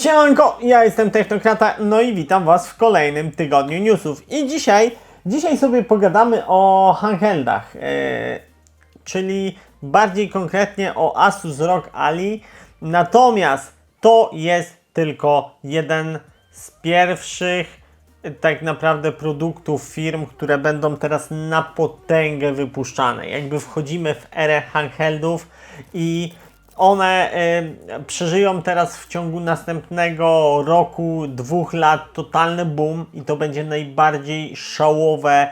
Siemanko, ja jestem Technokrata, no i witam Was w kolejnym tygodniu newsów. I dzisiaj, dzisiaj sobie pogadamy o handheldach, e, czyli bardziej konkretnie o Asus ROG Ali. Natomiast to jest tylko jeden z pierwszych e, tak naprawdę produktów firm, które będą teraz na potęgę wypuszczane. Jakby wchodzimy w erę handheldów i one przeżyją teraz w ciągu następnego roku, dwóch lat totalny boom i to będzie najbardziej szałowe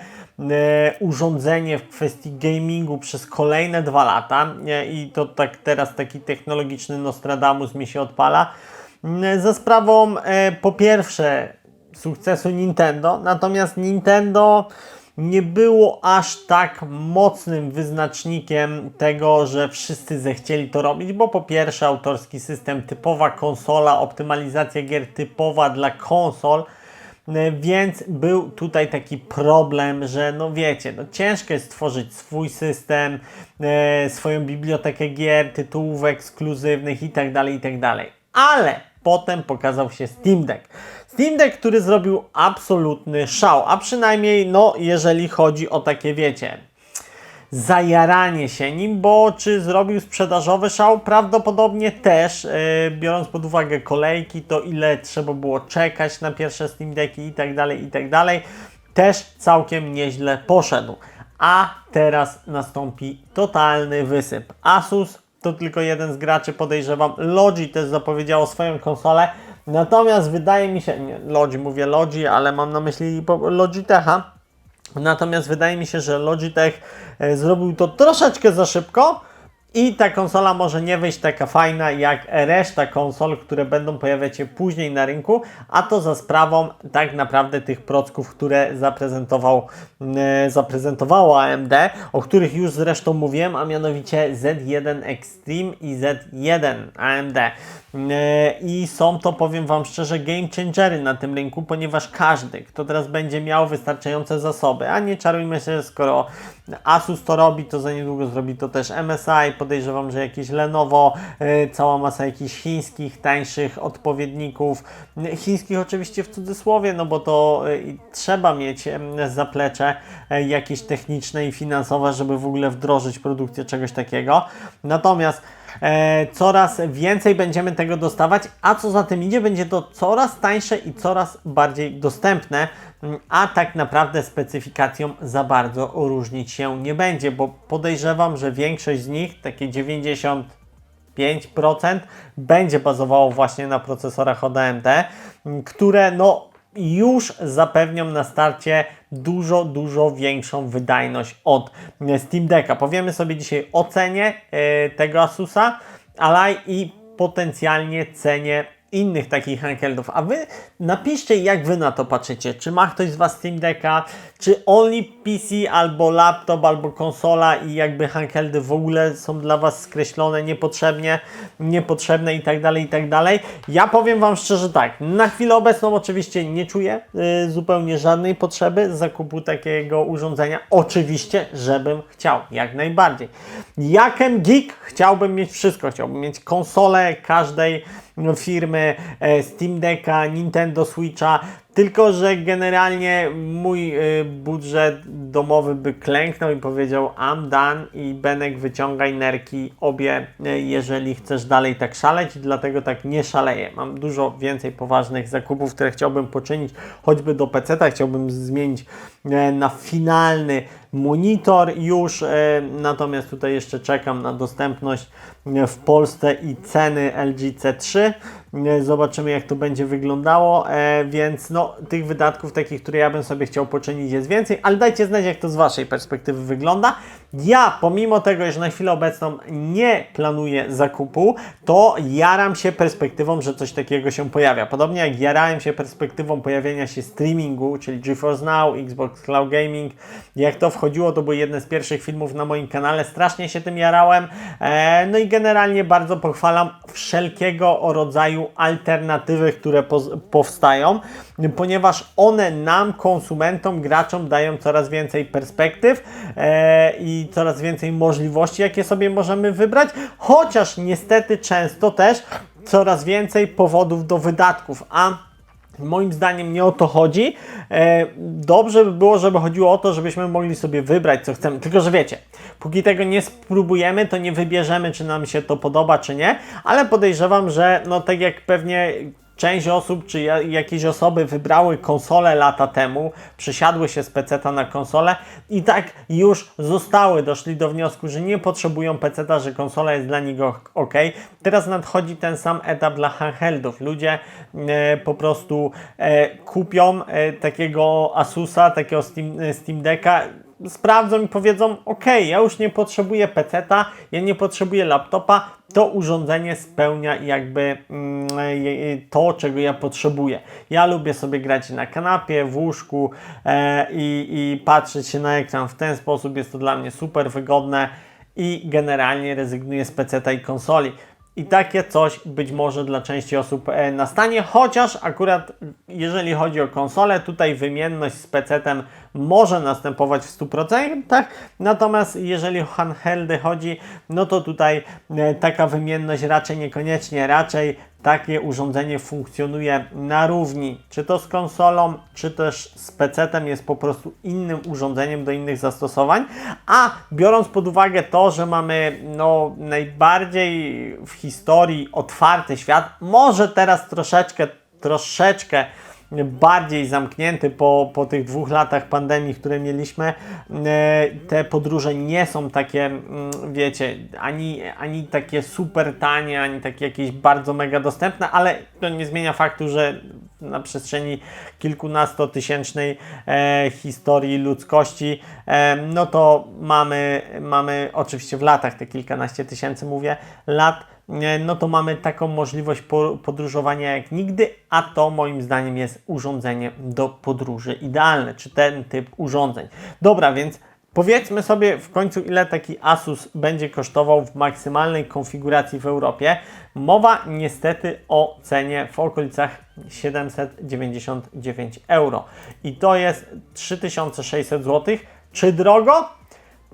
urządzenie w kwestii gamingu przez kolejne dwa lata i to tak teraz taki technologiczny Nostradamus mi się odpala. Za sprawą po pierwsze sukcesu Nintendo, natomiast Nintendo nie było aż tak mocnym wyznacznikiem tego, że wszyscy zechcieli to robić, bo po pierwsze autorski system, typowa konsola, optymalizacja gier typowa dla konsol, e, więc był tutaj taki problem, że no wiecie, no ciężko jest stworzyć swój system, e, swoją bibliotekę gier, tytułów ekskluzywnych itd., itd. Ale potem pokazał się Steam Deck. Steam Deck, który zrobił absolutny szał, a przynajmniej no jeżeli chodzi o takie wiecie, zajaranie się nim, bo czy zrobił sprzedażowy szał? Prawdopodobnie też, yy, biorąc pod uwagę kolejki, to ile trzeba było czekać na pierwsze Steam Decki i tak dalej, i tak dalej, też całkiem nieźle poszedł. A teraz nastąpi totalny wysyp. Asus to tylko jeden z graczy, podejrzewam. Logi też zapowiedziało swoją konsolę. Natomiast wydaje mi się, nie, Logi, mówię Logi, ale mam na myśli Logitecha. Natomiast wydaje mi się, że Logitech e, zrobił to troszeczkę za szybko i ta konsola może nie wyjść taka fajna jak reszta konsol, które będą pojawiać się później na rynku, a to za sprawą tak naprawdę tych procków, które zaprezentował, e, zaprezentowało AMD, o których już zresztą mówiłem, a mianowicie Z1 Extreme i Z1 AMD. E, I są to, powiem Wam szczerze, game changery na tym rynku, ponieważ każdy, kto teraz będzie miał wystarczające zasoby, a nie czarujmy się, skoro Asus to robi, to za niedługo zrobi to też MSI, podejrzewam, że jakieś Lenovo, e, cała masa jakichś chińskich, tańszych odpowiedników, chińskich oczywiście w cudzysłowie, no bo to e, trzeba mieć zaplecze e, jakieś techniczne i finansowe, żeby w ogóle wdrożyć produkcję czegoś takiego. Natomiast coraz więcej będziemy tego dostawać, a co za tym idzie, będzie to coraz tańsze i coraz bardziej dostępne, m, a tak naprawdę specyfikacją za bardzo różnić się nie będzie, bo podejrzewam, że większość z nich, takie 90 5% będzie bazowało właśnie na procesorach od AMD, m, które no już zapewnią na starcie dużo, dużo większą wydajność od e, Steam Decka. Powiemy sobie dzisiaj o cenie e, tego Asusa, ale i potencjalnie cenie innych takich handheldów. A Wy napiszcie, jak Wy na to patrzycie. Czy ma ktoś z Was Steam Decka, czy only PC, albo laptop, albo konsola i jakby handheldy w ogóle są dla Was skreślone niepotrzebnie, niepotrzebne i tak dalej, i tak dalej. Ja powiem Wam szczerze tak, na chwilę obecną oczywiście nie czuję y, zupełnie żadnej potrzeby zakupu takiego urządzenia. Oczywiście, żebym chciał, jak najbardziej. Jakem geek chciałbym mieć wszystko. Chciałbym mieć konsolę każdej firmy, e, Steam Decka, Nintendo Switcha, tylko że generalnie mój y, budżet domowy by klęknął i powiedział I'm done i Benek wyciągaj nerki obie, y, jeżeli chcesz dalej tak szaleć, dlatego tak nie szaleję. Mam dużo więcej poważnych zakupów, które chciałbym poczynić, choćby do PC-ta, chciałbym zmienić e, na finalny monitor już, natomiast tutaj jeszcze czekam na dostępność w Polsce i ceny LG C3. Zobaczymy jak to będzie wyglądało, e, więc no tych wydatków takich, które ja bym sobie chciał poczynić jest więcej, ale dajcie znać jak to z Waszej perspektywy wygląda. Ja pomimo tego, że na chwilę obecną nie planuję zakupu, to jaram się perspektywą, że coś takiego się pojawia. Podobnie jak jarałem się perspektywą pojawienia się streamingu, czyli GeForce Now, Xbox Cloud Gaming. Jak to wchodziło, to były jedne z pierwszych filmów na moim kanale. Strasznie się tym jarałem. E, no i generalnie bardzo pochwalam wszelkiego rodzaju alternatywy, które powstają, ponieważ one nam, konsumentom, graczom dają coraz więcej perspektyw e, i coraz więcej możliwości, jakie sobie możemy wybrać, chociaż niestety często też coraz więcej powodów do wydatków, a Moim zdaniem nie o to chodzi. E, dobrze by było, żeby chodziło o to, żebyśmy mogli sobie wybrać, co chcemy. Tylko, że wiecie, póki tego nie spróbujemy, to nie wybierzemy, czy nam się to podoba, czy nie. Ale podejrzewam, że no tak jak pewnie część osób, czy jakieś osoby wybrały konsolę lata temu, przesiadły się z PC na konsolę i tak już zostały, doszli do wniosku, że nie potrzebują PC, że konsola jest dla nich ok. Teraz nadchodzi ten sam etap dla handheldów. Ludzie e, po prostu e, kupią e, takiego Asusa, takiego Steam, e, Steam Decka sprawdzą i powiedzą: OK, ja już nie potrzebuję PC-ta, ja nie potrzebuję laptopa, to urządzenie spełnia jakby mm, to, czego ja potrzebuję. Ja lubię sobie grać na kanapie, w łóżku e, i, i patrzeć się na ekran w ten sposób. Jest to dla mnie super wygodne i generalnie rezygnuję z PC i konsoli. I takie coś być może dla części osób e, nastanie, chociaż akurat jeżeli chodzi o konsolę, tutaj wymienność z PC-tem może następować w 100%, tak? natomiast jeżeli o handheldy chodzi, no to tutaj e, taka wymienność raczej niekoniecznie, raczej takie urządzenie funkcjonuje na równi, czy to z konsolą, czy też z PC-tem jest po prostu innym urządzeniem do innych zastosowań, a biorąc pod uwagę to, że mamy no, najbardziej w historii otwarty świat, może teraz troszeczkę, troszeczkę bardziej zamknięty po, po tych dwóch latach pandemii, które mieliśmy. E, te podróże nie są takie, mm, wiecie, ani, ani takie super tanie, ani takie jakieś bardzo mega dostępne, ale to nie zmienia faktu, że na przestrzeni kilkunastotysięcznej e, historii ludzkości, e, no to mamy, mamy oczywiście w latach, te kilkanaście tysięcy mówię, lat, no to mamy taką możliwość podróżowania jak nigdy, a to moim zdaniem jest urządzenie do podróży idealne, czy ten typ urządzeń. Dobra, więc Powiedzmy sobie w końcu, ile taki Asus będzie kosztował w maksymalnej konfiguracji w Europie. Mowa niestety o cenie w okolicach 799 euro. I to jest 3600 zł. Czy drogo?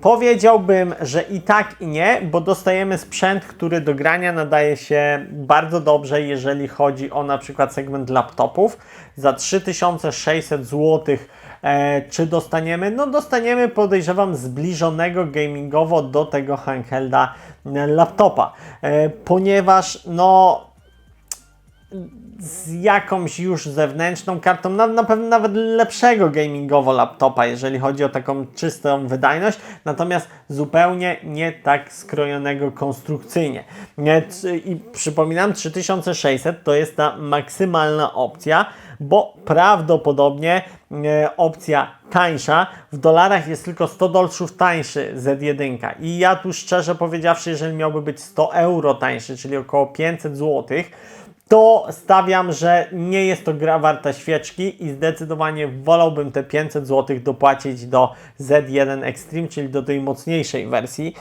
Powiedziałbym, że i tak i nie, bo dostajemy sprzęt, który do grania nadaje się bardzo dobrze, jeżeli chodzi o na przykład segment laptopów. Za 3600 zł e, czy dostaniemy? No dostaniemy podejrzewam zbliżonego gamingowo do tego handhelda laptopa, e, ponieważ no z jakąś już zewnętrzną kartą, na, na pewno nawet lepszego gamingowo laptopa, jeżeli chodzi o taką czystą wydajność, natomiast zupełnie nie tak skrojonego konstrukcyjnie. I przypominam, 3600 to jest ta maksymalna opcja, bo prawdopodobnie e, opcja tańsza w dolarach jest tylko 100 dolców tańszy Z1 i ja tu szczerze powiedziawszy, jeżeli miałby być 100 euro tańszy, czyli około 500 złotych, to stawiam, że nie jest to gra warta świeczki i zdecydowanie wolałbym te 500 zł dopłacić do Z1 Extreme, czyli do tej mocniejszej wersji.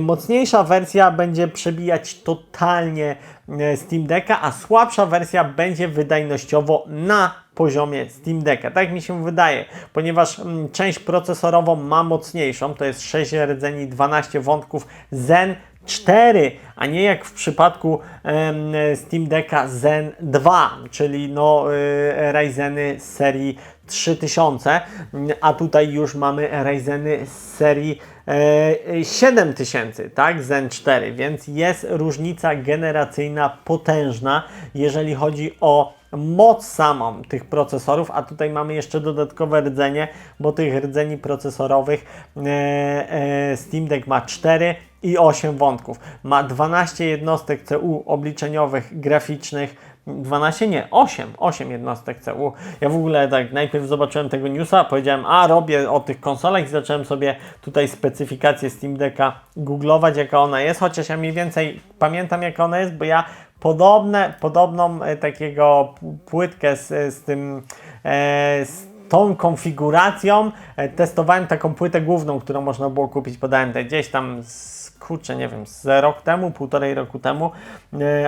Mocniejsza wersja będzie przebijać totalnie e, Steam Decka, a słabsza wersja będzie wydajnościowo na poziomie Steam Decka. Tak mi się wydaje, ponieważ mm, część procesorową ma mocniejszą, to jest 6 rdzeni, 12 wątków Zen 4, a nie jak w przypadku Steam Decka Zen 2, czyli no, y, Ryzeny z serii 3000, a tutaj już mamy Ryzeny z serii 7000, e, tak, Zen 4, więc jest różnica generacyjna potężna, jeżeli chodzi o moc samą tych procesorów, a tutaj mamy jeszcze dodatkowe rdzenie, bo tych rdzeni procesorowych e, e, Steam Deck ma 4 i 8 wątków. Ma 12 jednostek CU obliczeniowych, graficznych, 12 nie, 8, 8 jednostek CU. Ja w ogóle tak najpierw zobaczyłem tego newsa, powiedziałem, a robię o tych konsolach i zacząłem sobie tutaj specyfikację Steam Decka googlować, jaka ona jest, chociaż ja mniej więcej pamiętam, jaka ona jest, bo ja podobne, podobną e, takiego płytkę z, z tym e, z tą konfiguracją e, testowałem taką płytę główną, którą można było kupić pod AMD gdzieś tam z kurczę, nie wiem, z rok temu, półtorej roku temu,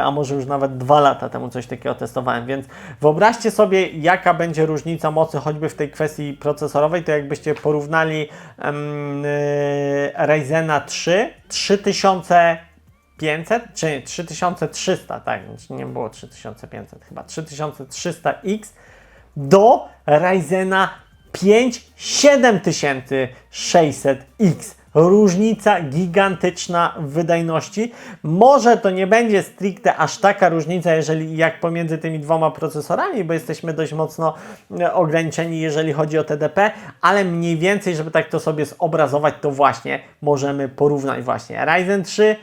a może już nawet dwa lata temu coś takiego testowałem, więc wyobraźcie sobie, jaka będzie różnica mocy choćby w tej kwestii procesorowej, to jakbyście porównali um, Ryzena 3 3000 3500, czy 3300, tak, nie było 3500, chyba 3300X do Ryzena 5 7600X. Różnica gigantyczna w wydajności. Może to nie będzie stricte aż taka różnica, jeżeli jak pomiędzy tymi dwoma procesorami, bo jesteśmy dość mocno e, ograniczeni, jeżeli chodzi o TDP, ale mniej więcej, żeby tak to sobie zobrazować, to właśnie możemy porównać właśnie Ryzen 3 em,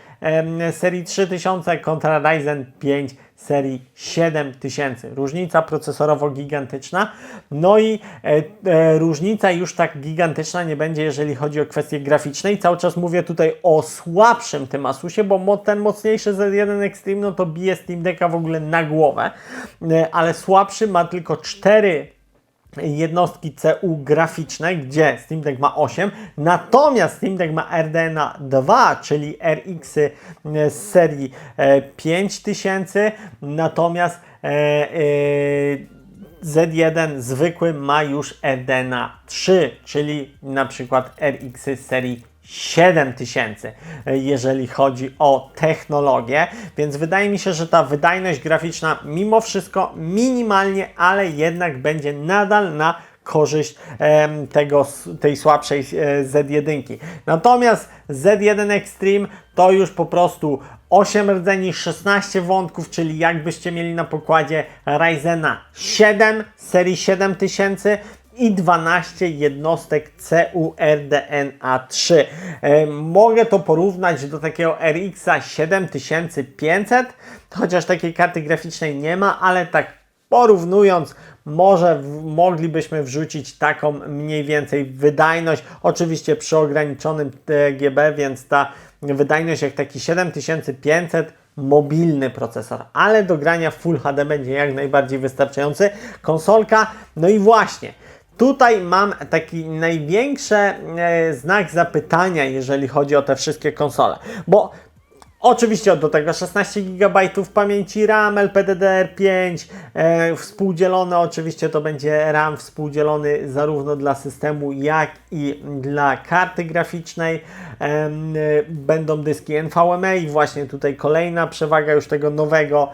serii 3000 kontra Ryzen 5 serii 7000. Różnica procesorowo gigantyczna. No i e, e, różnica już tak gigantyczna nie będzie, jeżeli chodzi o kwestie graficzne. I cały czas mówię tutaj o słabszym tym Asusie, bo mo, ten mocniejszy Z1 Extreme no to bije Steam Decka w ogóle na głowę, e, ale słabszy ma tylko 4 jednostki CU graficzne, gdzie Steam Deck ma 8, natomiast Steam Deck ma RDNA 2, czyli RX -y z serii e, 5000, natomiast e, e, Z1 zwykły ma już RDNA 3, czyli na przykład RX -y z serii 7000, jeżeli chodzi o technologię, więc wydaje mi się, że ta wydajność graficzna mimo wszystko minimalnie, ale jednak będzie nadal na korzyść tego, tej słabszej e, Z1. Natomiast Z1 Extreme to już po prostu 8 rdzeni, 16 wątków, czyli jakbyście mieli na pokładzie Ryzena 7 serii 7000 i 12 jednostek CURDNA3. E, mogę to porównać do takiego RX 7500, chociaż takiej karty graficznej nie ma, ale tak porównując, może w, moglibyśmy wrzucić taką mniej więcej wydajność, oczywiście przy ograniczonym TGB, więc ta wydajność jak taki 7500 mobilny procesor, ale do grania Full HD będzie jak najbardziej wystarczający. Konsolka, no i właśnie, Tutaj mam taki największy e, znak zapytania, jeżeli chodzi o te wszystkie konsole, bo Oczywiście do tego 16 GB pamięci RAM, LPDDR5, e, współdzielone oczywiście to będzie RAM współdzielony zarówno dla systemu jak i dla karty graficznej. E, będą dyski NVMe i właśnie tutaj kolejna przewaga już tego nowego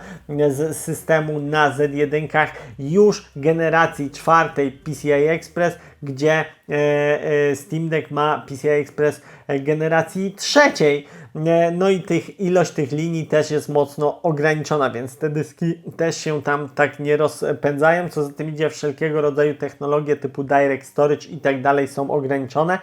systemu na Z1 już generacji czwartej PCI Express, gdzie e, e, Steam Deck ma PCI Express e, generacji trzeciej. No i tych, ilość tych linii też jest mocno ograniczona, więc te dyski też się tam tak nie rozpędzają. Co za tym idzie, wszelkiego rodzaju technologie typu Direct Storage i tak dalej są ograniczone.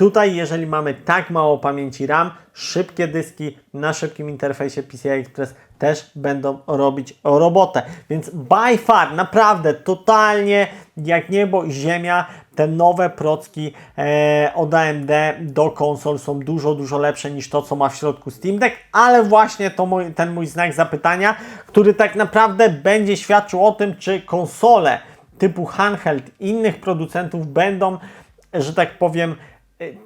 Tutaj, jeżeli mamy tak mało pamięci RAM, szybkie dyski na szybkim interfejsie PCI Express też będą robić robotę. Więc by far, naprawdę, totalnie jak niebo i ziemia, te nowe procki e, od AMD do konsol są dużo, dużo lepsze niż to, co ma w środku Steam Deck, ale właśnie to mój, ten mój znak zapytania, który tak naprawdę będzie świadczył o tym, czy konsole typu handheld innych producentów będą, że tak powiem,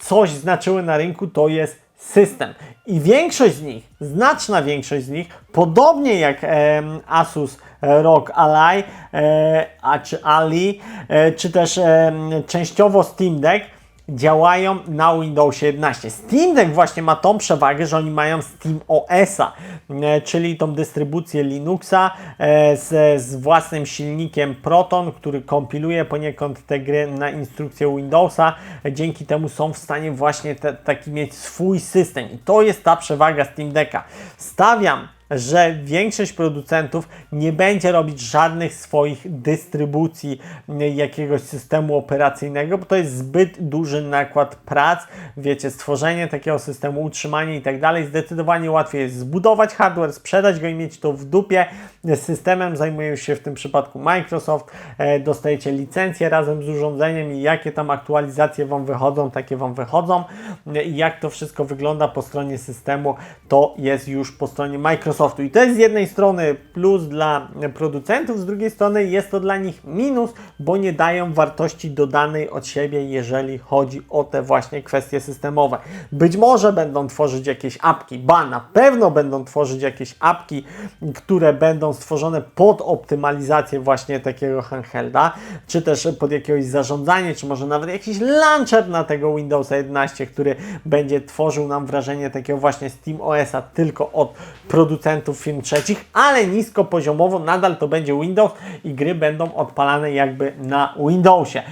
coś znaczyły na rynku, to jest system. I większość z nich, znaczna większość z nich, podobnie jak e, Asus ROG Ally, e, czy Ali, e, czy też e, częściowo Steam Deck, działają na Windowsie 11. Steam Deck właśnie ma tą przewagę, że oni mają Steam OS-a, e, czyli tą dystrybucję Linuxa e, z, z własnym silnikiem Proton, który kompiluje poniekąd te gry na instrukcję Windowsa. Dzięki temu są w stanie właśnie te, taki mieć swój system i to jest ta przewaga Steam Decka. Stawiam że większość producentów nie będzie robić żadnych swoich dystrybucji jakiegoś systemu operacyjnego, bo to jest zbyt duży nakład prac. Wiecie, stworzenie takiego systemu, utrzymanie i tak dalej. Zdecydowanie łatwiej jest zbudować hardware, sprzedać go i mieć to w dupie. Systemem zajmuje się w tym przypadku Microsoft. E, dostajecie licencję razem z urządzeniem i jakie tam aktualizacje Wam wychodzą, takie Wam wychodzą. I jak to wszystko wygląda po stronie systemu, to jest już po stronie Microsoft Microsoftu. I to jest z jednej strony plus dla producentów, z drugiej strony jest to dla nich minus, bo nie dają wartości dodanej od siebie, jeżeli chodzi o te właśnie kwestie systemowe. Być może będą tworzyć jakieś apki, ba, na pewno będą tworzyć jakieś apki, które będą stworzone pod optymalizację właśnie takiego handhelda, czy też pod jakiegoś zarządzanie, czy może nawet jakiś launcher na tego Windowsa 11, który będzie tworzył nam wrażenie takiego właśnie Steam OS-a tylko od producentów firm trzecich, ale nisko poziomowo nadal to będzie Windows i gry będą odpalane jakby na Windowsie.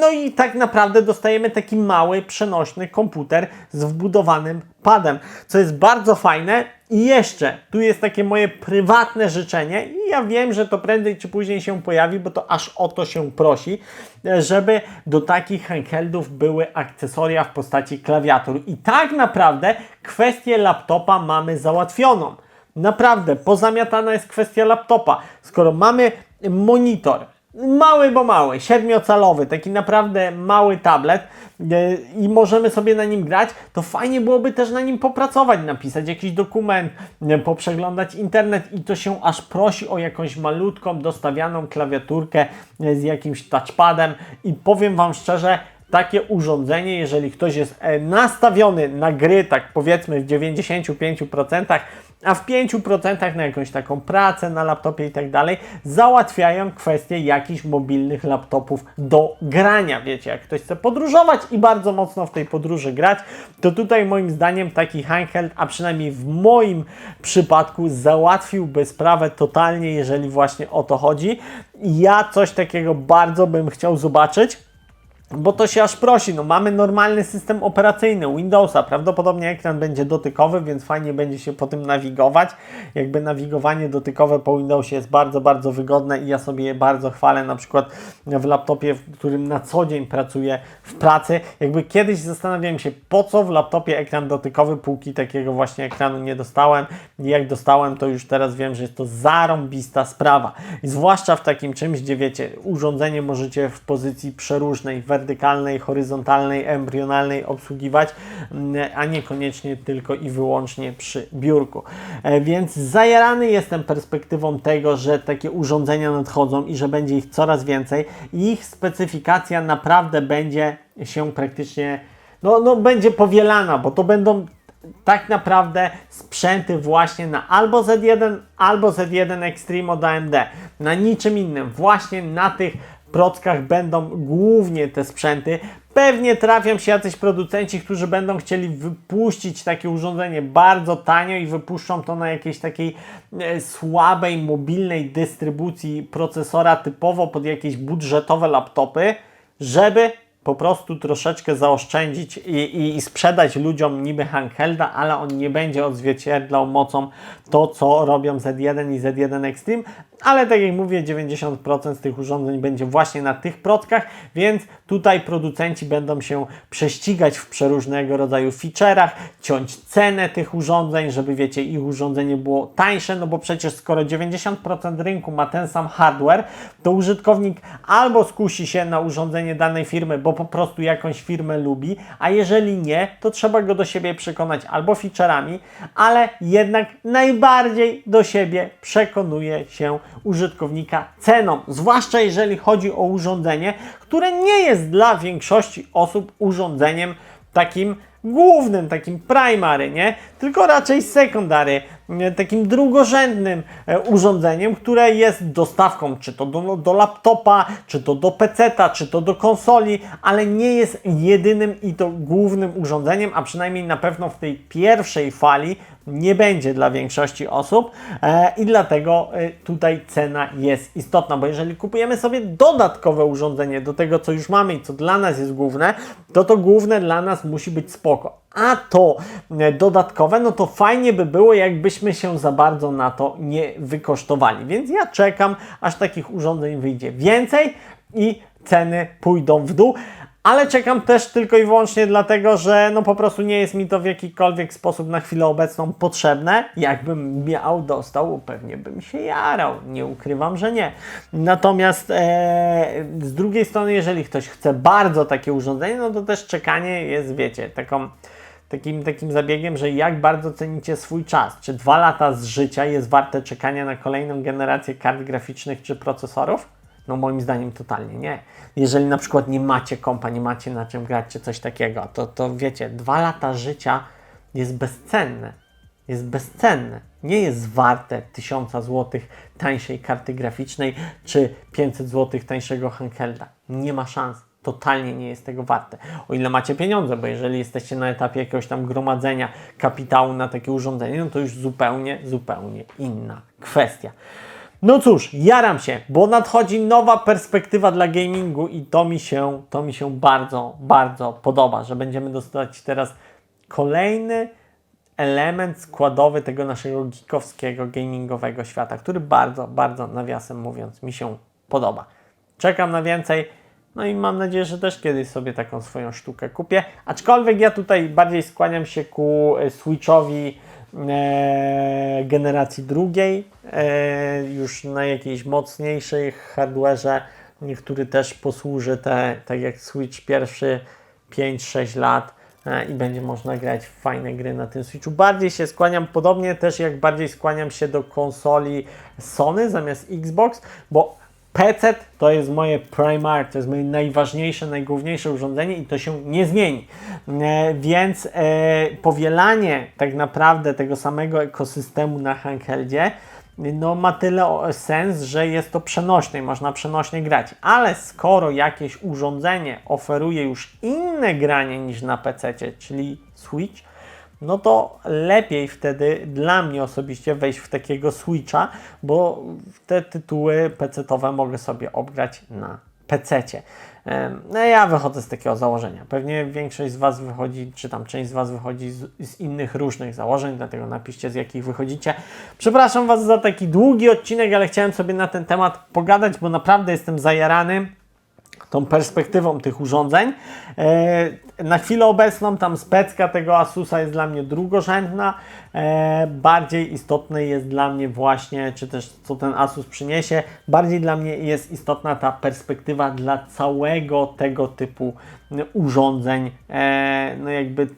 No i tak naprawdę dostajemy taki mały, przenośny komputer z wbudowanym padem, co jest bardzo fajne. I jeszcze, tu jest takie moje prywatne życzenie i ja wiem, że to prędzej czy później się pojawi, bo to aż o to się prosi, żeby do takich handheldów były akcesoria w postaci klawiatur. I tak naprawdę kwestię laptopa mamy załatwioną. Naprawdę, pozamiatana jest kwestia laptopa. Skoro mamy monitor, mały, bo mały, siedmiocalowy, taki naprawdę mały tablet e, i możemy sobie na nim grać, to fajnie byłoby też na nim popracować, napisać jakiś dokument, e, poprzeglądać internet i to się aż prosi o jakąś malutką, dostawianą klawiaturkę e, z jakimś touchpadem i powiem Wam szczerze, takie urządzenie, jeżeli ktoś jest nastawiony na gry, tak powiedzmy w 95%, a w 5% na jakąś taką pracę na laptopie i tak dalej, załatwiają kwestię jakichś mobilnych laptopów do grania. Wiecie, jak ktoś chce podróżować i bardzo mocno w tej podróży grać, to tutaj moim zdaniem taki handheld, a przynajmniej w moim przypadku załatwiłby sprawę totalnie, jeżeli właśnie o to chodzi. Ja coś takiego bardzo bym chciał zobaczyć bo to się aż prosi. No, mamy normalny system operacyjny Windowsa. Prawdopodobnie ekran będzie dotykowy, więc fajnie będzie się po tym nawigować. Jakby nawigowanie dotykowe po Windowsie jest bardzo, bardzo wygodne i ja sobie je bardzo chwalę. Na przykład w laptopie, w którym na co dzień pracuję w pracy. Jakby kiedyś zastanawiałem się, po co w laptopie ekran dotykowy, póki takiego właśnie ekranu nie dostałem. I jak dostałem, to już teraz wiem, że jest to zarąbista sprawa. I zwłaszcza w takim czymś, gdzie wiecie, urządzenie możecie w pozycji przeróżnej, wertykalnej, horyzontalnej, embrionalnej obsługiwać, mm, a niekoniecznie tylko i wyłącznie przy biurku. E, więc zajarany jestem perspektywą tego, że takie urządzenia nadchodzą i że będzie ich coraz więcej i ich specyfikacja naprawdę będzie się praktycznie no, no będzie powielana, bo to będą tak naprawdę sprzęty właśnie na albo Z1, albo Z1 Extreme od AMD. Na niczym innym, właśnie na tych prockach będą głównie te sprzęty. Pewnie trafią się jacyś producenci, którzy będą chcieli wypuścić takie urządzenie bardzo tanio i wypuszczą to na jakiejś takiej e, słabej, mobilnej dystrybucji procesora typowo pod jakieś budżetowe laptopy, żeby po prostu troszeczkę zaoszczędzić i, i, i, sprzedać ludziom niby handhelda, ale on nie będzie odzwierciedlał mocą to, co robią Z1 i Z1 Extreme, ale tak jak mówię, 90% z tych urządzeń będzie właśnie na tych prockach, więc tutaj producenci będą się prześcigać w przeróżnego rodzaju feature'ach, ciąć cenę tych urządzeń, żeby wiecie, ich urządzenie było tańsze, no bo przecież skoro 90% rynku ma ten sam hardware, to użytkownik albo skusi się na urządzenie danej firmy, bo po prostu jakąś firmę lubi, a jeżeli nie, to trzeba go do siebie przekonać albo feature'ami, ale jednak najbardziej do siebie przekonuje się użytkownika ceną, zwłaszcza jeżeli chodzi o urządzenie, które nie jest dla większości osób urządzeniem takim głównym, takim primary, nie? Tylko raczej secondary, takim drugorzędnym e, urządzeniem, które jest dostawką czy to do, do laptopa, czy to do PC-ta, czy to do konsoli, ale nie jest jedynym i to głównym urządzeniem, a przynajmniej na pewno w tej pierwszej fali nie będzie dla większości osób e, i dlatego e, tutaj cena jest istotna, bo jeżeli kupujemy sobie dodatkowe urządzenie do tego, co już mamy i co dla nas jest główne, to to główne dla nas musi być spoko. A to e, dodatkowe, no to fajnie by było, jakbyśmy się za bardzo na to nie wykosztowali. Więc ja czekam, aż takich urządzeń wyjdzie więcej i ceny pójdą w dół ale czekam też tylko i wyłącznie dlatego, że no po prostu nie jest mi to w jakikolwiek sposób na chwilę obecną potrzebne. Jakbym miał, dostał, pewnie bym się jarał. Nie ukrywam, że nie. Natomiast e, z drugiej strony, jeżeli ktoś chce bardzo takie urządzenie, no to też czekanie jest, wiecie, taką takim, takim zabiegiem, że jak bardzo cenicie swój czas. Czy dwa lata z życia jest warte czekania na kolejną generację kart graficznych czy procesorów? No moim zdaniem totalnie nie. Jeżeli na przykład nie macie kompa, nie macie na czym grać czy coś takiego, to, to wiecie, dwa lata życia jest bezcenne. Jest bezcenne. Nie jest warte 1000 zł tańszej karty graficznej czy 500 zł tańszego handhelda. Nie ma szans totalnie nie jest tego warte. O ile macie pieniądze, bo jeżeli jesteście na etapie jakiegoś tam gromadzenia kapitału na takie urządzenie, no to już zupełnie, zupełnie inna kwestia. No cóż, jaram się, bo nadchodzi nowa perspektywa dla gamingu i to mi się, to mi się bardzo, bardzo podoba, że będziemy dostać teraz kolejny element składowy tego naszego geekowskiego, gamingowego świata, który bardzo, bardzo nawiasem mówiąc mi się podoba. Czekam na więcej. No i mam nadzieję, że też kiedyś sobie taką swoją sztukę kupię. Aczkolwiek ja tutaj bardziej skłaniam się ku e, Switchowi e, generacji drugiej, e, już na jakiejś mocniejszej hardware'ze, który też posłuży te, tak jak Switch pierwszy 5-6 lat e, i będzie można grać w fajne gry na tym Switchu. Bardziej się skłaniam, podobnie też jak bardziej skłaniam się do konsoli Sony zamiast Xbox, bo PC to jest moje primary, to jest moje najważniejsze, najgłówniejsze urządzenie i to się nie zmieni. E, więc e, powielanie tak naprawdę tego samego ekosystemu na handheldzie no, ma tyle sens, że jest to przenośne i można przenośnie grać. Ale skoro jakieś urządzenie oferuje już inne granie niż na PC, czyli Switch, no to lepiej wtedy dla mnie osobiście wejść w takiego Switcha, bo te tytuły PC-towe mogę sobie obgrać na PC-cie. No ja wychodzę z takiego założenia. Pewnie większość z Was wychodzi, czy tam część z Was wychodzi z, z innych różnych założeń, dlatego napiszcie z jakich wychodzicie. Przepraszam Was za taki długi odcinek, ale chciałem sobie na ten temat pogadać, bo naprawdę jestem zajarany tą perspektywą tych urządzeń. E, Na chwilę obecną tam specka tego Asusa jest dla mnie drugorzędna. E, Bardziej istotne jest dla mnie właśnie, czy też co ten Asus przyniesie, bardziej dla mnie jest istotna ta perspektywa dla całego tego typu urządzeń. E, No jakby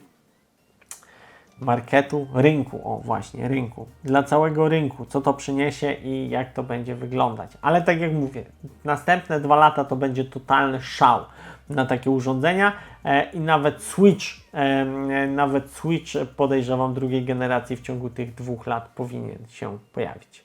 marketu, rynku, o właśnie, rynku. Dla całego rynku, co to przyniesie i jak to będzie wyglądać. Ale tak jak mówię, następne dwa lata to będzie totalny szał na takie urządzenia e, i nawet Switch, e, nawet Switch podejrzewam drugiej generacji w ciągu tych dwóch lat powinien się pojawić.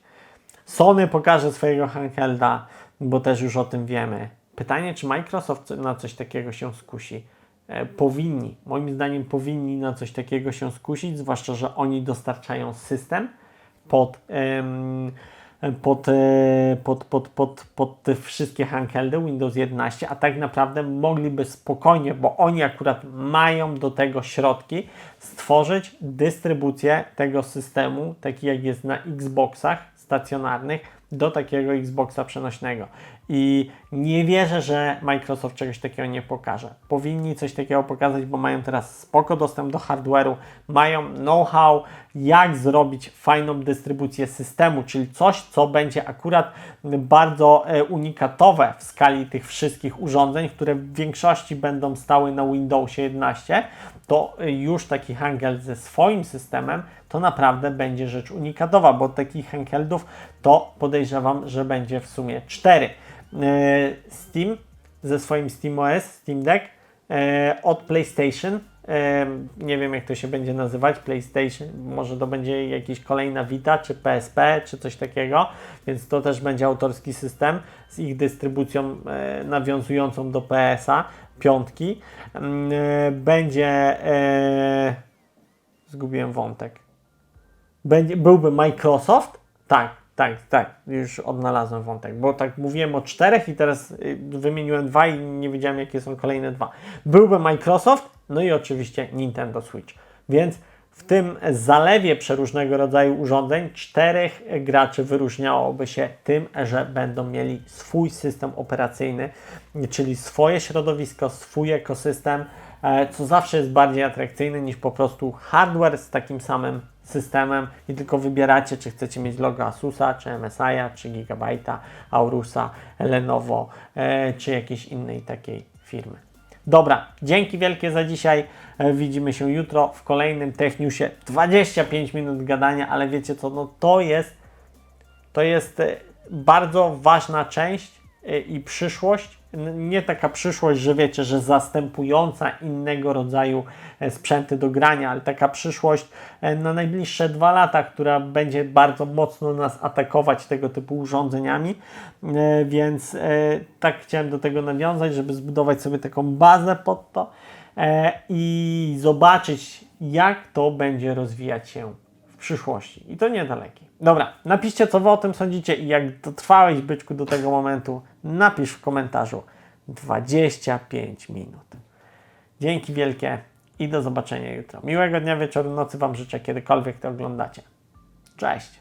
Sony pokaże swojego handhelda, bo też już o tym wiemy. Pytanie, czy Microsoft na coś takiego się skusi? E, Powinni, moim zdaniem powinni na coś takiego się skusić, zwłaszcza, że oni dostarczają system pod, pod, e, pod, pod, pod, pod te wszystkie handheldy Windows 11, a tak naprawdę mogliby spokojnie, bo oni akurat mają do tego środki, stworzyć dystrybucję tego systemu, taki jak jest na Xboxach stacjonarnych, do takiego Xboxa przenośnego. I nie wierzę, że Microsoft czegoś takiego nie pokaże. Powinni coś takiego pokazać, bo mają teraz spoko dostęp do hardware'u, mają know-how, jak zrobić fajną dystrybucję systemu, czyli coś, co będzie akurat bardzo e, unikatowe w skali tych wszystkich urządzeń, które w większości będą stały na Windowsie 11, to e, już taki handheld ze swoim systemem to naprawdę będzie rzecz unikatowa, bo takich handheldów to podejrzewam, że będzie w sumie 4. Steam ze swoim SteamOS, Steam Deck e, od PlayStation. e, Nie wiem, jak to się będzie nazywać. PlayStation, może to będzie jakiś kolejna Vita, czy PSP, czy coś takiego, więc to też będzie autorski system z ich dystrybucją e, nawiązującą do PS-a, piątki. Mm, e, Będzie. E, zgubiłem wątek. Będzie, byłby Microsoft? Tak, tak, tak. Już odnalazłem wątek, bo tak mówiłem o czterech i teraz y, wymieniłem dwa i nie wiedziałem, jakie są kolejne dwa. Byłby Microsoft, no i oczywiście Nintendo Switch. Więc w tym zalewie przeróżnego rodzaju urządzeń czterech graczy wyróżniałoby się tym, że będą mieli swój system operacyjny, czyli swoje środowisko, swój ekosystem, e, co zawsze jest bardziej atrakcyjne niż po prostu hardware z takim samym systemem i tylko wybieracie, czy chcecie mieć logo Asusa, czy MSI'a, czy Gigabyte'a, Aurusa, Lenovo, e, czy jakiejś innej takiej firmy. Dobra, dzięki wielkie za dzisiaj. E, Widzimy się jutro w kolejnym Techniusie. 25 minut gadania, ale wiecie co, no to jest to jest e, bardzo ważna część e, i przyszłość. Nie taka przyszłość, że wiecie, że zastępująca innego rodzaju e, sprzęty do grania, ale taka przyszłość e, na najbliższe dwa lata, która będzie bardzo mocno nas atakować tego typu urządzeniami. E, Więc tak chciałem do tego nawiązać, żeby zbudować sobie taką bazę pod to i zobaczyć, jak to będzie rozwijać się przyszłości. I to niedalekiej. Dobra, napiszcie, co wy o tym sądzicie i jak dotrwałeś, byczku, do tego momentu, napisz w komentarzu 25 minut. Dzięki wielkie i do zobaczenia jutro. Miłego dnia, wieczoru, nocy Wam życzę, kiedykolwiek to oglądacie. Cześć!